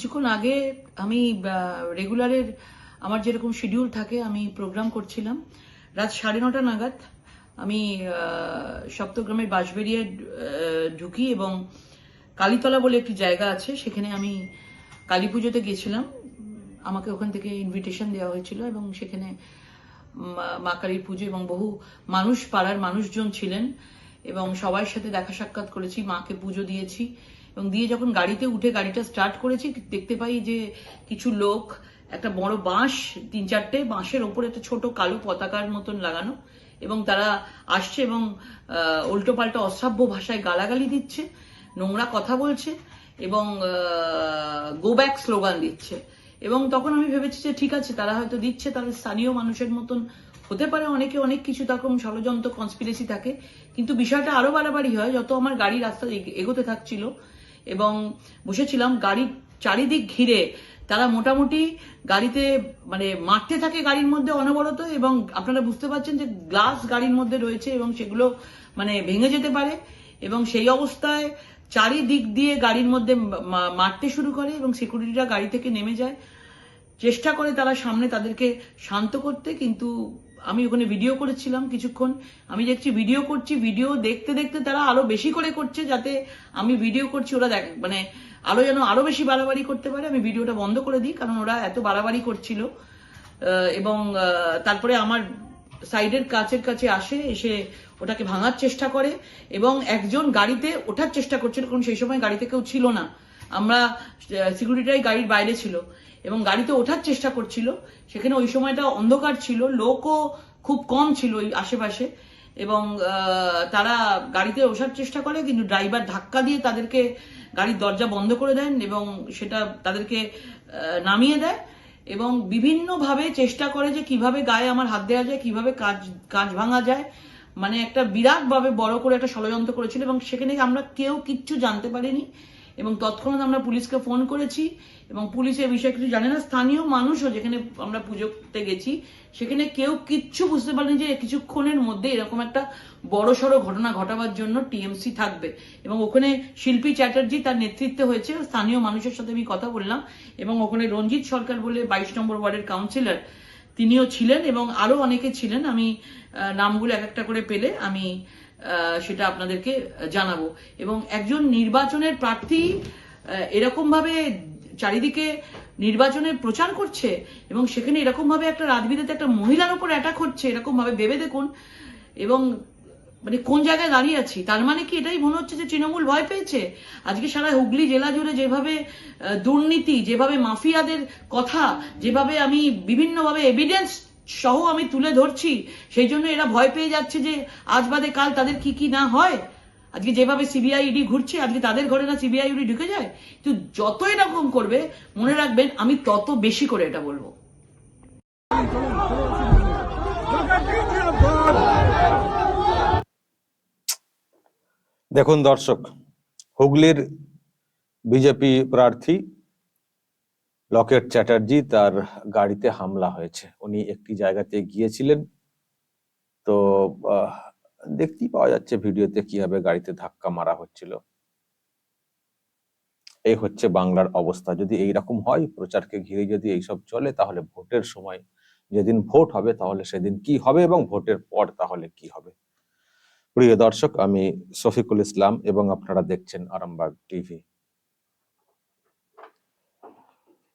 কিছুক্ষণ আগে আমি রেগুলারের আমার যেরকম শিডিউল থাকে আমি প্রোগ্রাম করছিলাম। রাত সাড়ে নটা নাগাদ আমি সপ্তগ্রামের বাঁশবেরিয়ায় আহ, ঢুকি এবং কালীতলা বলে একটি জায়গা আছে সেখানে আমি কালী পুজোতে গেছিলাম। আমাকে ওখান থেকে ইনভিটেশন দেওয়া হয়েছিল এবং সেখানে মা- মা কালীর পুজো এবং বহু মানুষ পাড়ার মানুষজন ছিলেন এবং সবার সাথে দেখা সাক্ষাৎ করেছি মাকে পুজো দিয়েছি। এবং দিয়ে যখন গাড়িতে উঠে গাড়িটা স্টার্ট করেছি, দেখতে পাই যে কিছু লোক, একটা বড় বাঁশ, তিন চারটে বাঁশের ওপরে একটা ছোট কালো পতাকার মতন লাগানো এবং তারা আসছে এবং উল্টো পাল্টা অশ্রাব্য ভাষায় গালাগালি দিচ্ছে, নোংরা কথা বলছে এবং গো ব্যাক স্লোগান দিচ্ছে। এবং তখন আমি ভেবেছি যে ঠিক আছে, তারা হয়তো দিচ্ছে, তাদের স্থানীয় মানুষের মতন হতে পারে, অনেকে অনেক কিছু তখন ষড়যন্ত্র কনস্পিরেসি থাকে, কিন্তু বিষয়টা আরও বাড়াবাড়ি হয়, যত আমার গাড়ি রাস্তা এগ- এগোতে থাকছিল এবং বসেছিলাম গাড়ির চারিদিক ঘিরে। তারা মোটামুটি গাড়িতে মানে মারতে থাকে গাড়ির মধ্যে অনবরত এবং আপনারা বুঝতে পারছেন যে গ্লাস গাড়ির মধ্যে রয়েছে এবং সেগুলো মানে ভেঙে যেতে পারে এবং সেই অবস্থায় চারিদিক দিয়ে গাড়ির মধ্যে মারতে শুরু করে এবং সিকিউরিটিরা গাড়ি থেকে নেমে যায়। চেষ্টা করে তারা সামনে তাদেরকে শান্ত করতে, কিন্তু আমি ওখানে ভিডিও করেছিলাম কিছুক্ষণ। আমি দেখছি ভিডিও করছি ভিডিও দেখতে দেখতে তারা আরও বেশি করে করছে যাতে আমি ভিডিও করছি, ওরা দেখ মানে আরও যেন আরও বেশি বাড়াবাড়ি করতে পারে, আমি ভিডিওটা বন্ধ করে দিই, কারণ ওরা এত বাড়াবাড়ি করছিল। এবং তারপরে আমার সাইডের কাছের কাছে আসে, এসে ওটাকে ভাঙার চেষ্টা করে, এবং একজন গাড়িতে ওঠার চেষ্টা করছিল, কারণ সেই সময় গাড়িতে কেউ ছিল না। আমরা সিকিউরিটিরাই গাড়ির বাইরে ছিল। এবং গাড়িতে ওঠার চেষ্টা করছিল। সেখানে ওই সময়টা অন্ধকার ছিল, লোকও খুব কম ছিল ওই আশেপাশে এবং তারা গাড়িতে ওঠার চেষ্টা করে, কিন্তু ড্রাইভার ধাক্কা দিয়ে তাদেরকে গাড়ির দরজা বন্ধ করে দেন এবং সেটা তাদেরকে নামিয়ে দেয় এবং বিভিন্নভাবে চেষ্টা করে যে কীভাবে গায়ে আমার হাত দেওয়া যায়, কীভাবে কাজ কাজ ভাঙা যায়। মানে একটা বিরাটভাবে বড় করে একটা ষড়যন্ত্র করেছিল এবং সেখানে আমরা কেউ কিচ্ছু জানতে পারিনি। এবং তৎক্ষণাৎ আমরা পুলিশকে ফোন করেছি এবং পুলিশ এ বিষয়ে কিছু জানে না। স্থানীয় মানুষও যেখানে আমরা পুজোতে গেছি, সেখানে কেউ কিচ্ছু বুঝতে পারেনি যে কিছুক্ষণের মধ্যে এরকম একটা বড় সড়ো ঘটনা ঘটাবার জন্য টিএমসি থাকবে। এবং ওখানে শিল্পী চ্যাটার্জি তার নেতৃত্বে হয়েছে। স্থানীয় মানুষের সাথে আমি কথা বললাম এবং ওখানে রঞ্জিত সরকার বলে বাইশ নম্বর ওয়ার্ডের কাউন্সিলর তিনিও ছিলেন এবং আরও অনেকে ছিলেন। আমি নামগুলো এক একটা করে পেলে আমি সেটা আপনাদেরকে জানাব। এবং একজন নির্বাচনের প্রার্থী এরকম ভাবে চারিদিকে নির্বাচনের প্রচার করছে এবং সেখানে এরকম ভাবে একটা রাজবিদেতে একটা মহিলার উপর অ্যাটাক হচ্ছে এরকম ভাবে ভেবে দেখুন। এবং মানে কোন জায়গায় দাঁড়িয়ে আছি? তার মানে কি এটাই মনে হচ্ছে যে তৃণমূল ভয় পেয়েছে? আজকে সারা হুগলি জেলা জুড়ে যেভাবে দুর্নীতি, যেভাবে মাফিয়াদের কথা, যেভাবে আমি বিভিন্নভাবে এভিডেন্স সহ আমি তুলে ধরছি। সেই জন্য এরা ভয় পেয়ে যাচ্ছে যে আজ বাদে কাল তাদের কি কি না হয়। আজকে যেভাবে সিবিআই ইডি ঘুরছে, আজকে তাদের ঘরে না সিবিআই ইডি ঢুকে যায়। কিন্তু যত এরকম করবে, মনে রাখবেন, আমি তত বেশি করে এটা বলব। দেখুন দর্শক, হুগলির বিজেপি প্রার্থী লকেট চ্যাটার্জি তার গাড়িতে হামলা হয়েছে। উনি একটি জায়গাতে গিয়েছিলেন। তো দেখতেই পাওয়া যাচ্ছে ভিডিওতে কীভাবে গাড়িতে ধাক্কা মারা হচ্ছিল। এই হচ্ছে বাংলার অবস্থা। যদি এই রকম হয়, প্রচারকে ঘিরে যদি এইসব চলে, তাহলে ভোটের সময় যেদিন ভোট হবে, তাহলে সেদিন কি হবে এবং ভোটের পর তাহলে কি হবে? প্রিয় দর্শক, আমি শফিকুল ইসলাম এবং আপনারা দেখছেন আরামবাগ টিভি।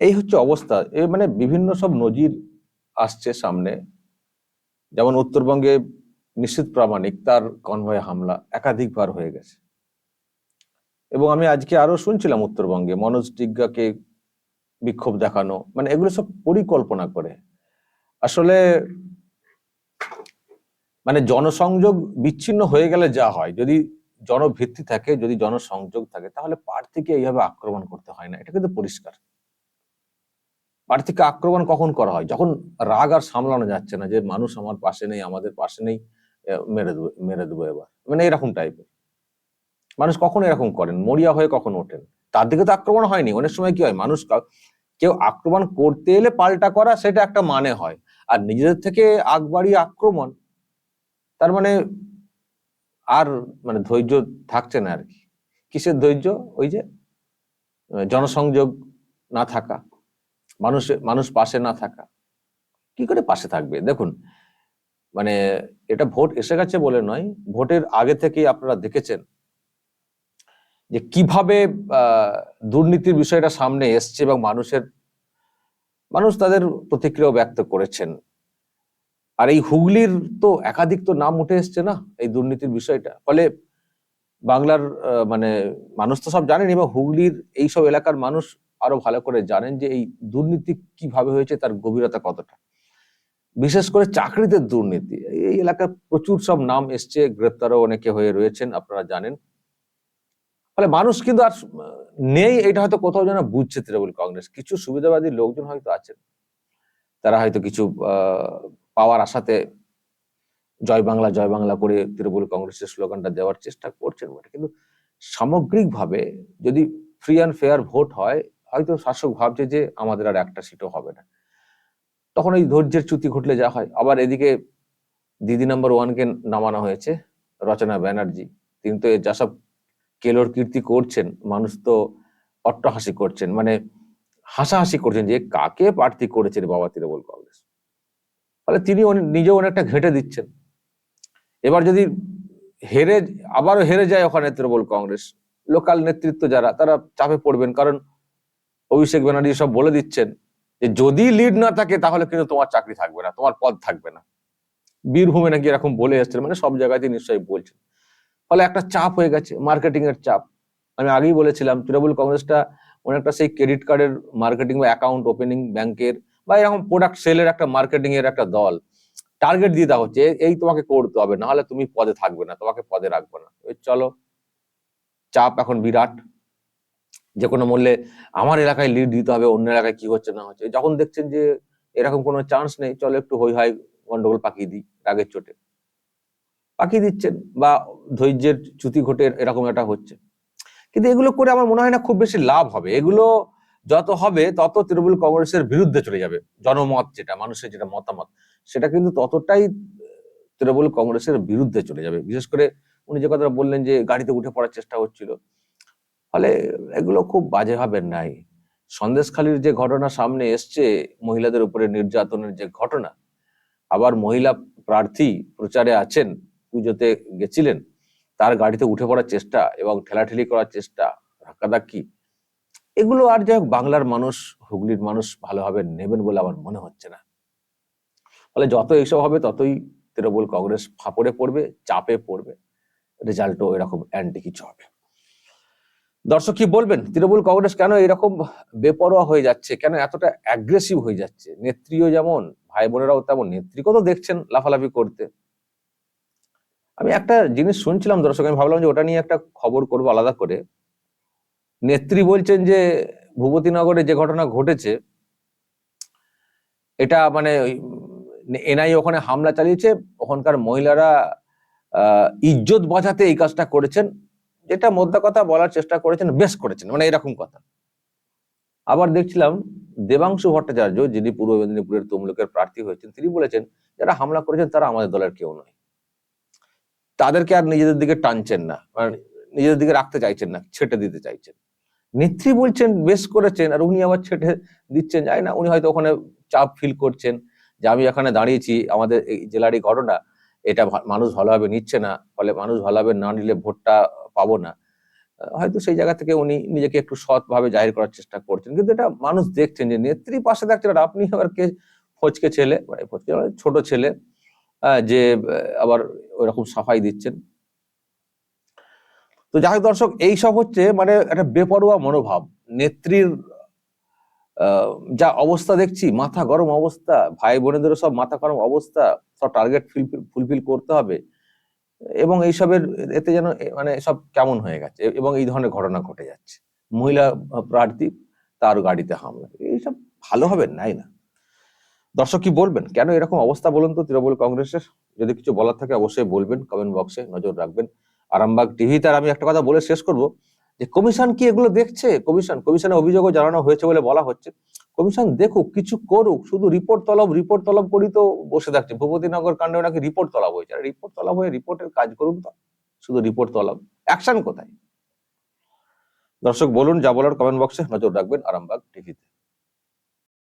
এই হচ্ছে অবস্থা। এ মানে বিভিন্ন সব নজির আসছে সামনে। যেমন উত্তরবঙ্গে নিশ্চিত প্রামাণিক তার কনভয়ে হামলা একাধিকবার হয়ে গেছে। এবং আমি আজকে আরও শুনছিলাম উত্তরবঙ্গে মনোজ টিগ্গাকে বিক্ষোভ দেখানো মানে এগুলো সব পরিকল্পনা করে। আসলে মানে জনসংযোগ বিচ্ছিন্ন হয়ে গেলে যা হয়, যদি জনভিত্তি থাকে, যদি জনসংযোগ থাকে, তাহলে প্রার্থীকে এইভাবে আক্রমণ করতে হয় না। এটা কিন্তু পরিষ্কার। প্রার্থীকে আক্রমণ কখন করা হয়? যখন রাগ আর সামলানো যাচ্ছে না যে মানুষ আমার পাশে নেই, আমাদের পাশে নেই মেরে দেবো মেরে দেবো এবার। মানে এরকম টাইপের মানুষ কখন এরকম করেন, মরিয়া হয়ে কখন ওঠেন। তার দিকে তো আক্রমণ হয়নি। অনেক সময় কি হয়, মানুষ কেউ আক্রমণ করতে এলে পাল্টা করা সেটা একটা মানে হয়। আর নিজেদের থেকে আগ বাড়িয়ে আক্রমণ, তার মানে আর মানে ধৈর্য থাকছে না আর কি। কিসের ধৈর্য? ওই যে জনসংযোগ না থাকা। মানুষের মানুষ পাশে না থাকা। কি করে পাশে থাকবে? দেখুন মানে এটা ভোট এসে গেছে বলে নয়, ভোটের আগে থেকেই আপনারা দেখেছেন যে কীভাবে দুর্নীতির বিষয়টা সামনে এসছে এবং মানুষের, মানুষ তাদের প্রতিক্রিয়া ব্যক্ত করেছেন। আর এই হুগলির তো একাধিক তো নাম উঠে এসছে না এই দুর্নীতির বিষয়টা। ফলে বাংলার মানে মানুষ তো সব জানেন এবং হুগলির এই সব এলাকার মানুষ আরও ভালো করে জানেন যে এই দুর্নীতি কীভাবে হয়েছে, তার গভীরতা কতটা। বিশেষ করে চাকরিতে দুর্নীতি, এই এলাকায় প্রচুর সব নাম এসছে, গ্রেপ্তারও অনেকে হয়ে রয়েছেন, আপনারা জানেন। ফলে মানুষ কিন্তু আর নেই, এটা হয়তো কোথাও যেন বুঝছে তৃণমূল কংগ্রেস। কিছু সুবিধাবাদী লোকজন হয়তো আছেন। তারা হয়তো কিছু পাওয়ার আশাতে জয় বাংলা জয় বাংলা করে তৃণমূল কংগ্রেসের স্লোগানটা দেওয়ার চেষ্টা করছেন বটে। কিন্তু সামগ্রিকভাবে যদি ফ্রি অ্যান্ড ফেয়ার ভোট হয় হয়তো শাসক ভাবছে যে আমাদের আর একটা সিটও হবে না। তখন ওই ধৈর্যের চ্যুতি ঘটলে যা হয়। আবার এদিকে দিদি নাম্বার ওয়ানকে নামানো হয়েছে, রচনা ব্যানার্জি। তিনি তো যা সব কেলোর কীর্তি করছেন, মানুষ তো অট্টহাসি করছেন মানে হাসাহাসি করছেন যে কাকে প্রার্থী করেছেন বাবা তৃণমূল কংগ্রেস? ফলে তিনি নিজেও অনেকটা ঘেটে দিচ্ছেন। এবার যদি হেরে, আবারও হেরে যায় ওখানে তৃণমূল কংগ্রেস, লোকাল নেতৃত্ব যারা, তারা চাপে পড়বেন। কারণ অভিষেক ব্যানার্জি সব বলে দিচ্ছেন যে যদি লিড না থাকে, তাহলে কিন্তু তোমার চাকরি থাকবে না, তোমার পদ থাকবে না। বীরভূমে নাকি এরকম বলে এসছেন মানে সব জায়গাতে নিশ্চয়ই বলছেন। ফলে একটা চাপ হয়ে গেছে মার্কেটিং এর চাপ। আমি আগেই বলেছিলাম, তৃণমূল কংগ্রেসটা অনেকটা সেই ক্রেডিট কার্ডের মার্কেটিং বা অ্যাকাউন্ট ওপেনিং ব্যাংকের বা এরকম প্রোডাক্ট সেলের একটা মার্কেটিং এর একটা দল। টার্গেট দিয়ে দেওয়া হচ্ছে, এই তোমাকে করতে হবে, নাহলে তুমি পদে থাকবে না, তোমাকে পদে রাখবে না। চলো, চাপ এখন বিরাট। যে কোনো মূল্যে আমার এলাকায় লিড দিতে হবে, অন্য এলাকায় কি হচ্ছে, না হচ্ছে। যখন দেখছেন যে এরকম কোনো চান্স নেই, চলো একটু হই হয় গন্ডগোল পাকিয়ে দিই, রাগের চোটে। পাকিয়ে দিচ্ছেন বা ধৈর্যের চ্যুতি ঘটে, এরকম একটা হচ্ছে। কিন্তু এগুলো করে আমার মনে হয় না খুব বেশি লাভ হবে। এগুলো যত হবে, তত তৃণমূল কংগ্রেসের বিরুদ্ধে চলে যাবে। জনমত যেটা, মানুষের যেটা মতামত, সেটা কিন্তু ততটাই তৃণমূল কংগ্রেসের বিরুদ্ধে চলে যাবে। বিশেষ করে উনি যে কথা বললেন যে গাড়িতে উঠে পড়ার চেষ্টা হচ্ছিল। ফলে এগুলো খুব বাজে হবে নাই সন্দেশখালীর যে ঘটনা সামনে এসছে, মহিলাদের উপরে নির্যাতনের যে ঘটনা, আবার মহিলা প্রার্থী প্রচারে আছেন, পুজোতে গেছিলেন, তার গাড়িতে উঠে পড়ার চেষ্টা এবং ঠেলাঠেলি করার চেষ্টা, ধাক্কাধাক্কি, এগুলো আর যাই বাংলার মানুষ, হুগলির মানুষ ভালোভাবে নেবেন বলে আমার মনে হচ্ছে না। ফলে যত এইসব হবে, ততই তৃণমূল কংগ্রেস ফাঁপড়ে পড়বে, চাপে পড়বে, রেজাল্টও এরকম অ্যান্টি কিছু হবে। দর্শক কি বলবেন? তৃণমূল কংগ্রেস কেন এরকম বেপরোয়া হয়ে যাচ্ছে? কেন এতটা অ্যাগ্রেসিভ হয়ে যাচ্ছে? নেত্রীও যেমন ভাই বোনেরাও তেমন, নেত্রীকেও তো দেখছেন লাফালাফি করতে। আমি একটা জিনিস শুনছিলাম দর্শক, আমি ভাবলাম যে ওটা নিয়ে একটা খবর করব আলাদা করে। নেত্রী বলছেন যে, ভূপতিনগরে যে ঘটনা ঘটেছে, এটা মানে এনআই ওখানে হামলা চালিয়েছে, ওখানকার মহিলারা ইজ্জত বাঁচাতে এই কাজটা করেছেন। যেটা মধ্যে কথা বলার চেষ্টা করেছেন, বেশ করেছেন মানে এরকম কথা। আবার দেখছিলাম দেবাংশু ভট্টাচার্য, যিনি পূর্ব মেদিনীপুরের তমলুকের প্রার্থী হয়েছেন, তিনি বলেছেন, যারা হামলা করেছেন তারা আমাদের দলের কেউ নয়। তাদেরকে আর নিজেদের দিকে টানছেন না মানে নিজেদের দিকে রাখতে চাইছেন না, ছেটে দিতে চাইছেন। নেত্রী বলছেন, বেশ করেছেন, আর উনি আবার ছেটে দিচ্ছেন, যাই না, উনি হয়তো ওখানে চাপ ফিল করছেন যে আমি এখানে দাঁড়িয়েছি, আমাদের এই জেলার এই ঘটনা এটা মানুষ ভালোভাবে নিচ্ছে না, ফলে মানুষ ভালোভাবে না নিলে ভোটটা পাবো না। হয়তো সেই জায়গা থেকে উনি নিজেকে একটু সৎ ভাবে জাহির করার চেষ্টা করছেন। কিন্তু এটা মানুষ দেখছেন যে নেত্রী পাশে আর আপনি আবার কে? ফচকে ছেলে মানে ফচকে মানে ছোট ছেলে যে আবার ওইরকম সাফাই দিচ্ছেন। তো যাই দর্শক, এইসব হচ্ছে মানে একটা বেপরোয়া মনোভাব। নেত্রীর যা অবস্থা দেখছি, মাথা গরম অবস্থা ভাই বোনেদেরও সব মাথা গরম অবস্থা। সব টার্গেট ফুলফিল করতে হবে এবং এইসবের এতে যেন মানে সব কেমন হয়ে গেছে এবং এই ধরনের ঘটনা ঘটে যাচ্ছে। মহিলা প্রার্থী তার গাড়িতে হামলা। এইসব ভালো হবে? নাই না। দর্শক কি বলবেন? কেন এরকম অবস্থা বলুন তো তৃণমূল কংগ্রেসের? যদি কিছু বলার থাকে অবশ্যই বলবেন কমেন্ট বক্সে নজর রাখবেন। আরামবাগ টিভিতে আর আমি একটা কথা বলে শেষ করব। যে কমিশন কি এগুলো দেখছে? কমিশন কমিশনের অভিযোগও জানানো হয়েছে বলে বলা হচ্ছে। কমিশন দেখুক, কিছু করুক, শুধু রিপোর্ট তলব রিপোর্ট তলব করি তো বসে থাকছে। ভূপতিনগর কাণ্ডে নাকি রিপোর্ট তলব হয়েছে। আর রিপোর্ট তলব হয়ে রিপোর্টের কাজ করুন তো। শুধু রিপোর্ট তলব। অ্যাকশন কোথায়? দর্শক, বলুন, যা বলার কমেন্ট বক্সে নজর রাখবেন আরামবাগ টিভিতে।